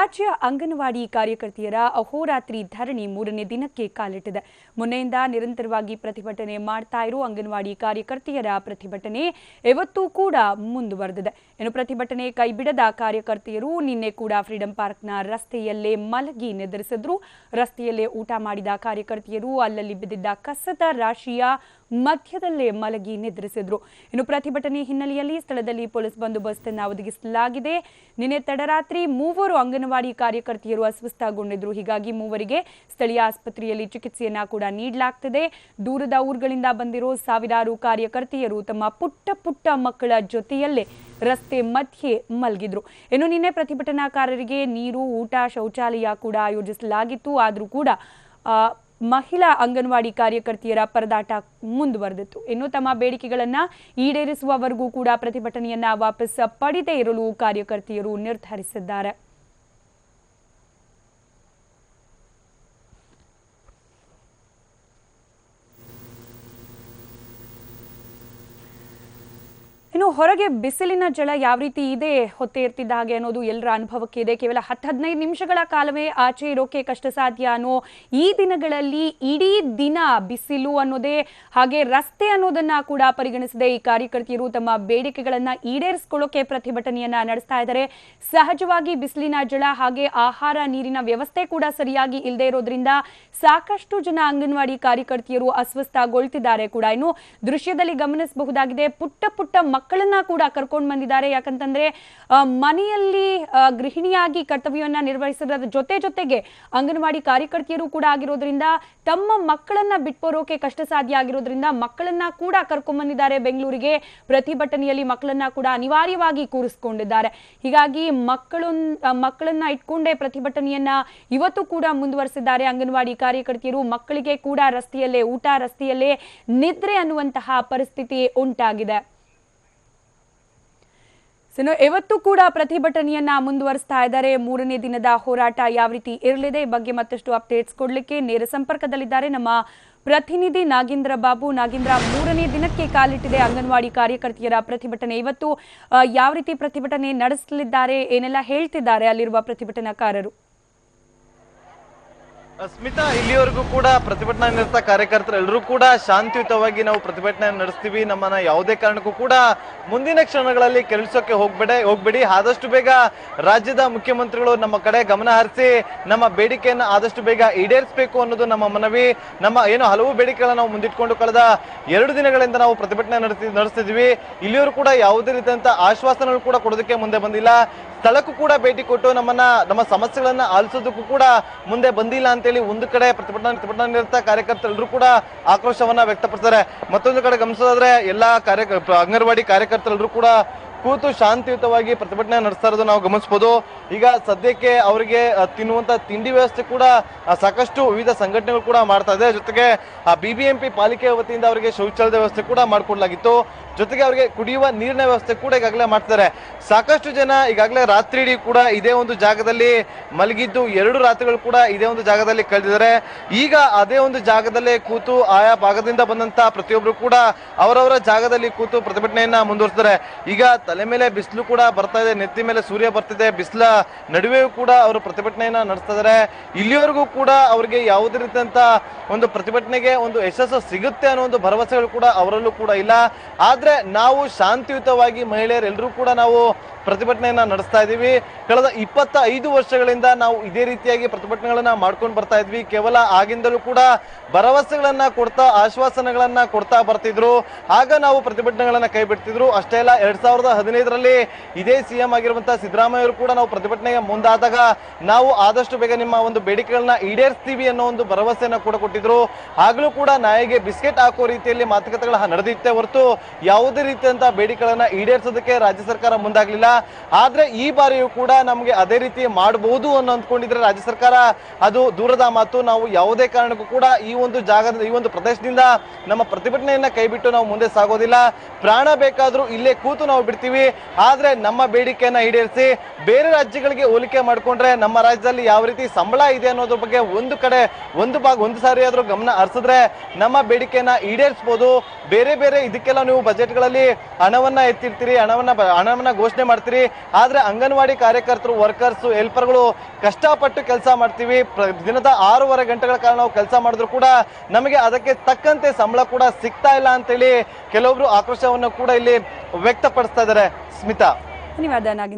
ರಾಜ್ಯ ಅಂಗನವಾಡಿ ಕಾರ್ಯಕರ್ತೆಯರ ಅಹೋರಾತ್ರಿ ಧರಣಿ ಮೂರನೇ ದಿನಕ್ಕೆ ಕಾಲಿಟ್ಟಿದೆ. ಮೊನ್ನೆಯಿಂದ ನಿರಂತರವಾಗಿ ಪ್ರತಿಭಟನೆ ಮಾಡ್ತಾ ಇರೋ ಅಂಗನವಾಡಿ ಕಾರ್ಯಕರ್ತೆಯರ ಪ್ರತಿಭಟನೆ ಇವತ್ತೂ ಕೂಡ ಮುಂದುವರೆದಿದೆ. ಇನ್ನು ಪ್ರತಿಭಟನೆ ಕೈಬಿಡದ ಕಾರ್ಯಕರ್ತೆಯರು ನಿನ್ನೆ ಕೂಡ ಫ್ರೀಡಂ ಪಾರ್ಕ್ನ ರಸ್ತೆಯಲ್ಲೇ ಮಲಗಿ ನೆದರಿಸಿದ್ರು. ರಸ್ತೆಯಲ್ಲೇ ಊಟ ಮಾಡಿದ ಕಾರ್ಯಕರ್ತೆಯರು ಅಲ್ಲಲ್ಲಿ ಬಿದ್ದಿದ್ದ ಕಸದ ರಾಶಿಯ ಮಧ್ಯದಲ್ಲೇ ಮಲಗಿ ನಿದ್ರಿಸಿದ್ರು. ಇನ್ನು ಪ್ರತಿಭಟನೆ ಹಿನ್ನೆಲೆಯಲ್ಲಿ ಸ್ಥಳದಲ್ಲಿ ಪೊಲೀಸ್ ಬಂದೋಬಸ್ತ್ ಅನ್ನು ಒದಗಿಸಲಾಗಿದೆ. ನಿನ್ನೆ ತಡರಾತ್ರಿ ಮೂವರು ಅಂಗನವಾಡಿ ಕಾರ್ಯಕರ್ತೆಯರು ಅಸ್ವಸ್ಥಗೊಂಡಿದ್ರು. ಹೀಗಾಗಿ ಮೂವರಿಗೆ ಸ್ಥಳೀಯ ಆಸ್ಪತ್ರೆಯಲ್ಲಿ ಚಿಕಿತ್ಸೆಯನ್ನ ಕೂಡ ನೀಡಲಾಗ್ತಿದೆ. ದೂರದ ಊರುಗಳಿಂದ ಬಂದಿರೋ ಸಾವಿರಾರು ಕಾರ್ಯಕರ್ತೆಯರು ತಮ್ಮ ಪುಟ್ಟ ಪುಟ್ಟ ಮಕ್ಕಳ ಜೊತೆಯಲ್ಲೇ ರಸ್ತೆ ಮಧ್ಯೆ ಮಲಗಿದ್ರು. ಇನ್ನು ನಿನ್ನೆ ಪ್ರತಿಭಟನಾಕಾರರಿಗೆ ನೀರು, ಊಟ, ಶೌಚಾಲಯ ಕೂಡ ಆಯೋಜಿಸಲಾಗಿತ್ತು. ಆದರೂ ಕೂಡ ಮಹಿಳಾ ಅಂಗನವಾಡಿ ಕಾರ್ಯಕರ್ತೆಯರ ಪರದಾಟ ಮುಂದುವರೆದಿತ್ತು. ಇನ್ನು ತಮ್ಮ ಬೇಡಿಕೆಗಳನ್ನ ಈಡೇರಿಸುವವರೆಗೂ ಕೂಡ ಪ್ರತಿಭಟನೆಯನ್ನ ವಾಪಸ್ ಪಡೆದೇ ಇರಲು ಕಾರ್ಯಕರ್ತೆಯರು ನಿರ್ಧರಿಸಿದ್ದಾರೆ. ಹೊರಗೆ ಬಿಸಿಲಿನ ಜಳ ಯಾವ ರೀತಿ ಇದೆ, ಹೊತ್ತೆ ಇರ್ತಿದ್ದ ಹಾಗೆ ಅನ್ನೋದು ಎಲ್ಲರ ಅನುಭವಕ್ಕೆ ಇದೆ. ಕೇವಲ ಹತ್ತು ಹದಿನೈದು ನಿಮಿಷಗಳ ಕಾಲವೇ ಆಚೆ ಇರೋಕೆ ಕಷ್ಟ ಸಾಧ್ಯ ಅನ್ನೋ ಈ ದಿನಗಳಲ್ಲಿ ಇಡೀ ದಿನ ಬಿಸಿಲು ಅನ್ನೋದೇ ಹಾಗೆ ರಸ್ತೆ ಅನ್ನೋದನ್ನ ಕೂಡ ಪರಿಗಣಿಸದೆ ಈ ಕಾರ್ಯಕರ್ತೆಯರು ತಮ್ಮ ಬೇಡಿಕೆಗಳನ್ನ ಈಡೇರಿಸಿಕೊಳ್ಳೋಕೆ ಪ್ರತಿಭಟನೆಯನ್ನ ನಡೆಸ್ತಾ ಇದ್ದಾರೆ. ಸಹಜವಾಗಿ ಬಿಸಿಲಿನ ಜಳ ಹಾಗೆ ಆಹಾರ, ನೀರಿನ ವ್ಯವಸ್ಥೆ ಕೂಡ ಸರಿಯಾಗಿ ಇಲ್ಲದೆ ಇರೋದ್ರಿಂದ ಸಾಕಷ್ಟು ಜನ ಅಂಗನವಾಡಿ ಕಾರ್ಯಕರ್ತೆಯರು ಅಸ್ವಸ್ಥಗೊಳ್ತಿದ್ದಾರೆ ಕೂಡ. ಇನ್ನು ದೃಶ್ಯದಲ್ಲಿ ಗಮನಿಸಬಹುದಾಗಿದೆ, ಪುಟ್ಟ ಪುಟ್ಟ ಮಕ್ಕಳನ್ನ ಕೂಡ ಕರ್ಕೊಂಡು ಬಂದಿದ್ದಾರೆ. ಯಾಕಂತಂದ್ರೆ ಮನೆಯಲ್ಲಿ ಗೃಹಿಣಿಯಾಗಿ ಕರ್ತವ್ಯವನ್ನ ನಿರ್ವಹಿಸೋದ್ರ ಜೊತೆ ಜೊತೆಗೆ ಅಂಗನವಾಡಿ ಕಾರ್ಯಕರ್ತೆಯರು ಕೂಡ ಆಗಿರೋದ್ರಿಂದ, ತಮ್ಮ ಮಕ್ಕಳನ್ನ ಬಿಟ್ಬರೋಕೆ ಕಷ್ಟ ಸಾಧ್ಯ ಆಗಿರೋದ್ರಿಂದ ಮಕ್ಕಳನ್ನ ಕೂಡ ಕರ್ಕೊಂಡ್ ಬಂದಿದ್ದಾರೆ ಬೆಂಗಳೂರಿಗೆ. ಪ್ರತಿಭಟನೆಯಲ್ಲಿ ಮಕ್ಕಳನ್ನ ಕೂಡ ಅನಿವಾರ್ಯವಾಗಿ ಕೂರಿಸ್ಕೊಂಡಿದ್ದಾರೆ. ಹೀಗಾಗಿ ಮಕ್ಕಳು ಮಕ್ಕಳನ್ನ ಇಟ್ಕೊಂಡೇ ಪ್ರತಿಭಟನೆಯನ್ನ ಇವತ್ತು ಕೂಡ ಮುಂದುವರೆಸಿದ್ದಾರೆ ಅಂಗನವಾಡಿ ಕಾರ್ಯಕರ್ತೆಯರು. ಮಕ್ಕಳಿಗೆ ಕೂಡ ರಸ್ತೆಯಲ್ಲೇ, ಊಟ ರಸ್ತೆಯಲ್ಲೇ ನಿದ್ರೆ ಅನ್ನುವಂತಹ ಪರಿಸ್ಥಿತಿ ಉಂಟಾಗಿದೆ. ಇನ್ನು ಇವತ್ತು ಕೂಡ ಪ್ರತಿಭಟನೆಯನ್ನ ಮುಂದುವರಿಸ್ತಾ ಇದ್ದಾರೆ. ಮೂರನೇ ದಿನದ ಹೋರಾಟ ಯಾವ ರೀತಿ ಇರಲಿದೆ ಬಗ್ಗೆ ಮತ್ತಷ್ಟು ಅಪ್ಡೇಟ್ಸ್ ಕೊಡಲಿಕ್ಕೆ ನೇರ ಸಂಪರ್ಕದಲ್ಲಿದ್ದಾರೆ ನಮ್ಮ ಪ್ರತಿನಿಧಿ ನಾಗೇಂದ್ರ ಬಾಬು. ನಾಗೇಂದ್ರ, ಮೂರನೇ ದಿನಕ್ಕೆ ಕಾಲಿಟ್ಟಿದೆ ಅಂಗನವಾಡಿ ಕಾರ್ಯಕರ್ತೆಯರ ಪ್ರತಿಭಟನೆ. ಇವತ್ತು ಯಾವ ರೀತಿ ಪ್ರತಿಭಟನೆ ನಡೆಸಲಿದ್ದಾರೆ, ಏನೆಲ್ಲ ಹೇಳ್ತಿದ್ದಾರೆ ಅಲ್ಲಿರುವ ಪ್ರತಿಭಟನಾಕಾರರು? ಸ್ಮಿತಾ ಇಲ್ಲಿವರೆಗೂ ಕೂಡ ಪ್ರತಿಭಟನಾ ನಿರತ ಕಾರ್ಯಕರ್ತರು ಎಲ್ಲರೂ ಕೂಡ ಶಾಂತಿಯುತವಾಗಿ ನಾವು ಪ್ರತಿಭಟನೆ ನಡೆಸ್ತೀವಿ. ನಮ್ಮನ್ನ ಯಾವುದೇ ಕಾರಣಕ್ಕೂ ಕೂಡ ಮುಂದಿನ ಕ್ಷಣಗಳಲ್ಲಿ ಕೆರಳಿಸೋಕೆ ಹೋಗ್ಬೇಡ ಹೋಗ್ಬೇಡಿ. ಆದಷ್ಟು ಬೇಗ ರಾಜ್ಯದ ಮುಖ್ಯಮಂತ್ರಿಗಳು ನಮ್ಮ ಕಡೆ ಗಮನ ಹರಿಸಿ, ನಮ್ಮ ಬೇಡಿಕೆಯನ್ನು ಆದಷ್ಟು ಬೇಗ ಈಡೇರಿಸಬೇಕು ಅನ್ನೋದು ನಮ್ಮ ಮನವಿ. ನಮ್ಮ ಏನು ಹಲವು ಬೇಡಿಕೆಗಳನ್ನು ನಾವು ಮುಂದಿಟ್ಕೊಂಡು ಕಳೆದ ಎರಡು ದಿನಗಳಿಂದ ನಾವು ಪ್ರತಿಭಟನೆ ನಡೆಸಿ ನಡೆಸ್ತಿದ್ವಿ. ಇಲ್ಲಿಯವರು ಕೂಡ ಯಾವುದೇ ರೀತಿಯಂತ ಆಶ್ವಾಸನೆಗಳು ಕೂಡ ಕೊಡೋದಕ್ಕೆ ಮುಂದೆ ಬಂದಿಲ್ಲ. ಸ್ಥಳಕ್ಕೂ ಕೂಡ ಭೇಟಿ ಕೊಟ್ಟು ನಮ್ಮನ್ನ, ನಮ್ಮ ಸಮಸ್ಯೆಗಳನ್ನ ಆಲಿಸೋದಕ್ಕೂ ಕೂಡ ಮುಂದೆ ಬಂದಿಲ್ಲ ಅಂತೇಳಿ ಒಂದು ಕಡೆ ಪ್ರತಿಭಟನಾ ಪ್ರತಿಭಟನಾ ನಿರತ ಕಾರ್ಯಕರ್ತರೆಲ್ಲರೂ ಕೂಡ ಆಕ್ರೋಶವನ್ನ ವ್ಯಕ್ತಪಡಿಸ್ತಾರೆ ಮತ್ತೊಂದು ಕಡೆ ಗಮನಿಸೋದಾದ್ರೆ ಎಲ್ಲಾ ಕಾರ್ಯ ಅಂಗನವಾಡಿ ಕಾರ್ಯಕರ್ತರೆಲ್ಲರೂ ಕೂಡ ಕೂತು ಶಾಂತಿಯುತವಾಗಿ ಪ್ರತಿಭಟನೆ ನಡೆಸ್ತಾ ಇರೋದು ನಾವು ಗಮನಿಸಬಹುದು ಈಗ ಸದ್ಯಕ್ಕೆ ಅವರಿಗೆ ತಿನ್ನುವಂತ ತಿಂಡಿ ವ್ಯವಸ್ಥೆ ಕೂಡ ಸಾಕಷ್ಟು ವಿವಿಧ ಸಂಘಟನೆಗಳು ಕೂಡ ಮಾಡ್ತಾ ಇದೆ. ಜೊತೆಗೆ ಬಿ ಬಿ ಎಂ ಪಾಲಿಕೆ ವತಿಯಿಂದ ಅವರಿಗೆ ಶೌಚಾಲಯದ ವ್ಯವಸ್ಥೆ ಕೂಡ ಮಾಡಿಕೊಡ್ಲಾಗಿತ್ತು. ಜೊತೆಗೆ ಅವರಿಗೆ ಕುಡಿಯುವ ನೀರಿನ ವ್ಯವಸ್ಥೆ ಕೂಡ ಈಗಾಗಲೇ ಮಾಡ್ತಾರೆ ಸಾಕಷ್ಟು ಜನ ಈಗಾಗಲೇ ರಾತ್ರಿ ಇಡೀ ಕೂಡ ಇದೇ ಒಂದು ಜಾಗದಲ್ಲಿ ಮಲಗಿದ್ದು ಎರಡು ರಾತ್ರಿಗಳು ಕೂಡ ಇದೇ ಒಂದು ಜಾಗದಲ್ಲಿ ಕಳೆದಿದ್ದಾರೆ. ಈಗ ಅದೇ ಒಂದು ಜಾಗದಲ್ಲೇ ಕೂತು ಆಯಾ ಭಾಗದಿಂದ ಬಂದಂತ ಪ್ರತಿಯೊಬ್ಬರು ಕೂಡ ಅವರವರ ಜಾಗದಲ್ಲಿ ಕೂತು ಪ್ರತಿಭಟನೆಯನ್ನ ಮುಂದುವರಿಸ್ತಾರೆ ಈಗ ತಲೆ ಮೇಲೆ ಬಿಸಿಲು ಕೂಡ ಬರ್ತಾ ಇದೆ, ನೆತ್ತಿ ಮೇಲೆ ಸೂರ್ಯ ಬರ್ತಿದೆ, ಬಿಸಿಲ ನಡುವೆಯೂ ಕೂಡ ಅವರು ಪ್ರತಿಭಟನೆಯನ್ನ ನಡೆಸ್ತಾ ಇದ್ದಾರೆ. ಇಲ್ಲಿವರೆಗೂ ಕೂಡ ಅವರಿಗೆ ಯಾವುದೇ ರೀತಿಯಂತ ಒಂದು ಪ್ರತಿಭಟನೆಗೆ ಒಂದು ಯಶಸ್ಸು ಸಿಗುತ್ತೆ ಅನ್ನೋ ಒಂದು ಭರವಸೆಗಳು ಕೂಡ ಅವರಲ್ಲೂ ಕೂಡ ಇಲ್ಲ. ಆದ್ರೆ ನಾವು ಶಾಂತಿಯುತವಾಗಿ ಮಹಿಳೆಯರೆಲ್ಲರೂ ಕೂಡ ನಾವು ಪ್ರತಿಭಟನೆಯನ್ನ ನಡೆಸ್ತಾ ಇದ್ದೀವಿ. ಕಳೆದ ಇಪ್ಪತ್ತ ಐದು ವರ್ಷಗಳಿಂದ ನಾವು ಇದೇ ರೀತಿಯಾಗಿ ಪ್ರತಿಭಟನೆಗಳನ್ನ ಮಾಡ್ಕೊಂಡು ಬರ್ತಾ ಇದ್ವಿ. ಕೇವಲ ಆಗಿಂದಲೂ ಕೂಡ ಭರವಸೆಗಳನ್ನ ಕೊಡ್ತಾ, ಆಶ್ವಾಸನೆಗಳನ್ನ ಕೊಡ್ತಾ ಬರ್ತಿದ್ರು. ಆಗ ನಾವು ಪ್ರತಿಭಟನೆಗಳನ್ನ ಕೈ ಬಿಡ್ತಿದ್ರು. ಅಷ್ಟೇ ಅಲ್ಲ, ಎರಡ್ ಸಾವಿರದ ಹದಿನೈದರಲ್ಲಿ ಇದೇ ಸಿಎಂ ಆಗಿರುವಂತಹ ಸಿದ್ದರಾಮಯ್ಯ ಅವರು ಕೂಡ ನಾವು ಪ್ರತಿಭಟನೆಗೆ ಮುಂದಾದಾಗ ನಾವು ಆದಷ್ಟು ಬೇಗ ನಿಮ್ಮ ಒಂದು ಬೇಡಿಕೆಗಳನ್ನ ಈಡೇರಿಸ್ತೀವಿ ಅನ್ನೋ ಒಂದು ಭರವಸೆಯನ್ನ ಕೂಡ ಕೊಟ್ಟಿದ್ರು. ಆಗಲೂ ಕೂಡ ನಾಯಿಗೆ ಬಿಸ್ಕೆಟ್ ಹಾಕೋ ರೀತಿಯಲ್ಲಿ ಮಾತುಕತೆಗಳ ನಡೆದಿತ್ತೇ ಹೊರತು ಯಾವುದೇ ರೀತಿಯಂತ ಬೇಡಿಕೆಗಳನ್ನ ಈಡೇರಿಸೋದಕ್ಕೆ ರಾಜ್ಯ ಸರ್ಕಾರ ಮುಂದಾಗಲಿಲ್ಲ. ಆದ್ರೆ ಈ ಬಾರಿಯೂ ಕೂಡ ನಮಗೆ ಅದೇ ರೀತಿ ಮಾಡಬಹುದು ಅನ್ನೋ ಅಂದ್ಕೊಂಡಿದ್ರೆ ರಾಜ್ಯ ಸರ್ಕಾರ ಅದು ದೂರದ ಮಾತು. ನಾವು ಯಾವುದೇ ಕಾರಣಕ್ಕೂ ಕೂಡ ಈ ಒಂದು ಜಾಗದ, ಈ ಒಂದು ಪ್ರದೇಶದಿಂದ ನಮ್ಮ ಪ್ರತಿಭಟನೆಯನ್ನ ಕೈಬಿಟ್ಟು ನಾವು ಮುಂದೆ ಸಾಗೋದಿಲ್ಲ. ಪ್ರಾಣ ಬೇಕಾದ್ರೂ ಇಲ್ಲೇ ಕೂತು ನಾವು ಬಿಡ್ತೀವಿ. ಆದ್ರೆ ನಮ್ಮ ಬೇಡಿಕೆಯನ್ನ ಈಡೇರಿಸಿ ಬೇರೆ ರಾಜ್ಯಗಳಿಗೆ ಹೋಲಿಕೆ ಮಾಡಿಕೊಂಡ್ರೆ ನಮ್ಮ ರಾಜ್ಯದಲ್ಲಿ ಯಾವ ರೀತಿ ಸಂಬಳ ಇದೆ ಅನ್ನೋದ್ರ ಬಗ್ಗೆ ಒಂದು ಕಡೆ, ಒಂದು ಭಾಗ, ಒಂದು ಸಾರಿ ಆದ್ರೂ ಗಮನ ಹರಿಸಿದ್ರೆ ನಮ್ಮ ಬೇಡಿಕೆಯನ್ನ ಈಡೇರಿಸಬಹುದು ಬೇರೆ ಬೇರೆ ಇದಕ್ಕೆಲ್ಲ ನೀವು ಬಜೆಟ್ಗಳಲ್ಲಿ ಹಣವನ್ನ ಎತ್ತಿರ್ತೀರಿ, ಹಣವನ್ನ ಹಣವನ್ನ ಘೋಷಣೆ ಮಾಡ್ತೀರಿ. ಆದ್ರೆ ಅಂಗನವಾಡಿ ಕಾರ್ಯಕರ್ತರು ವರ್ಕರ್ಸ್ ಹೆಲ್ಪರ್ಗಳು ಕಷ್ಟಪಟ್ಟು ಕೆಲಸ ಮಾಡ್ತೀವಿ. ದಿನದ ಆರೂವರೆ ಗಂಟೆಗಳ ಕಾಲ ನಾವು ಕೆಲಸ ಮಾಡಿದ್ರು ಕೂಡ ನಮಗೆ ಅದಕ್ಕೆ ತಕ್ಕಂತೆ ಸಂಬಳ ಕೂಡ ಸಿಗ್ತಾ ಇಲ್ಲ ಅಂತೇಳಿ ಕೆಲವೊಬ್ರು ಆಕ್ರೋಶವನ್ನು ಕೂಡ ಇಲ್ಲಿ ವ್ಯಕ್ತಪಡಿಸ್ತಾ ಇದ್ದಾರೆ. ಸ್ಮಿತಾ. ಧನ್ಯವಾದ